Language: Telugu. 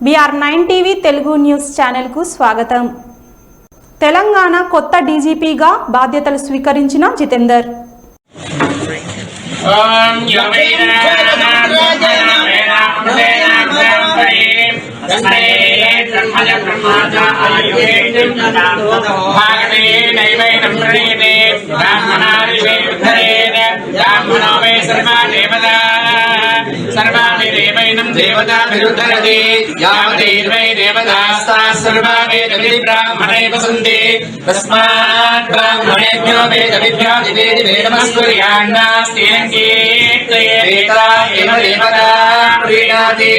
BR nine TV Telugu news ఛానల్కు స్వాగతం తెలంగాణ కొత్త డీజీపీగా బాధ్యతలు స్వీకరించిన జితేందర్ భాగవే నైవేదం ప్రణీత సర్వాణి దేవైనం దేవతాభిరుద్ధరతి యావదేవై దేవతాస్తా సర్వా వేదవి బ్రాహ్మణైవ సంతి. తస్మాత్ బ్రాహ్మణేభ్యో వేదవిభ్యో దివేది వేదమస్కుర్యాన్నాస్తేన కీర్తయేత ఏవ దేవతా ప్రీణాతి.